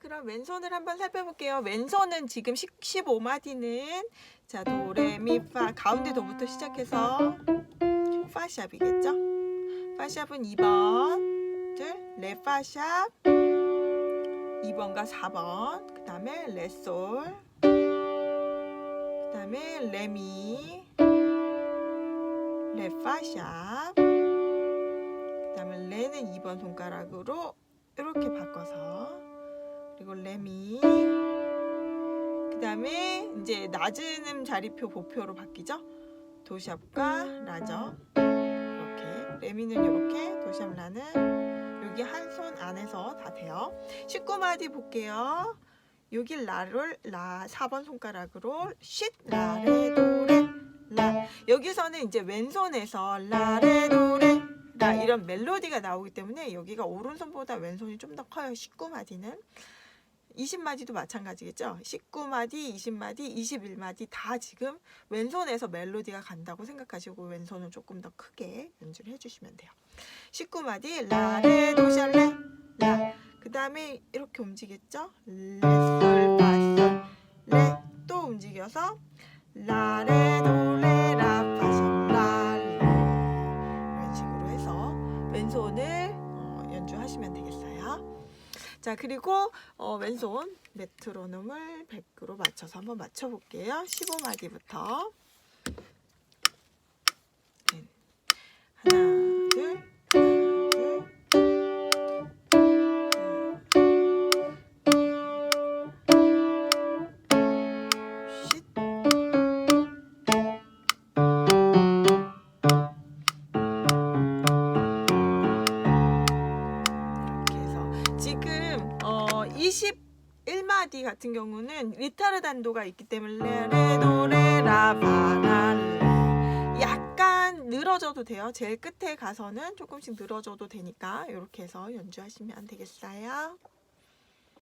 그럼 왼손을 한번 살펴볼게요. 왼손은 지금 15마디는 자, 도, 레, 미, 파 가운데 도부터 시작해서 파샵이겠죠? 파샵은 2번, 둘, 레, 파샵 2번과 4번 그 다음에 레솔 그 다음에 레미 레파샵 그 다음에 레는 2번 손가락으로 이렇게 바꿔서 그리고 레미 그 다음에 이제 낮은 음 자리표 보표로 바뀌죠? 도샵과 라죠 이렇게. 레미는 이렇게 도샵 라는 여기 한 손 안에서 다 돼요. 19마디 볼게요. 여기 라를 라 4번 손가락으로 쉿 라레 도레 라. 여기서는 이제 왼손에서 라레 도레 라 이런 멜로디가 나오기 때문에 여기가 오른손보다 왼손이 좀 더 커요 19마디는 20마디도 마찬가지겠죠? 19마디 20마디 21마디 다 지금 왼손에서 멜로디가 간다고 생각하시고 왼손은 조금 더 크게 연주를 해주시면 돼요. 19마디 라레 도샬레 라. 그 다음에 이렇게 움직였죠? 레솔 파솔 레또 움직여서 라레 도레 라 파솔 라레. 이런 식으로 해서 왼손을 어, 연주하시면 되겠어요 자 그리고 어, 왼손 메트로놈을 100으로 맞춰서 한번 맞춰볼게요. 15마디부터 21마디 같은 경우는 리타르 단도가 있기 때문에 레도레라바랄레 약간 늘어져도 돼요. 제일 끝에 가서는 조금씩 늘어져도 되니까 이렇게 해서 연주하시면 되겠어요.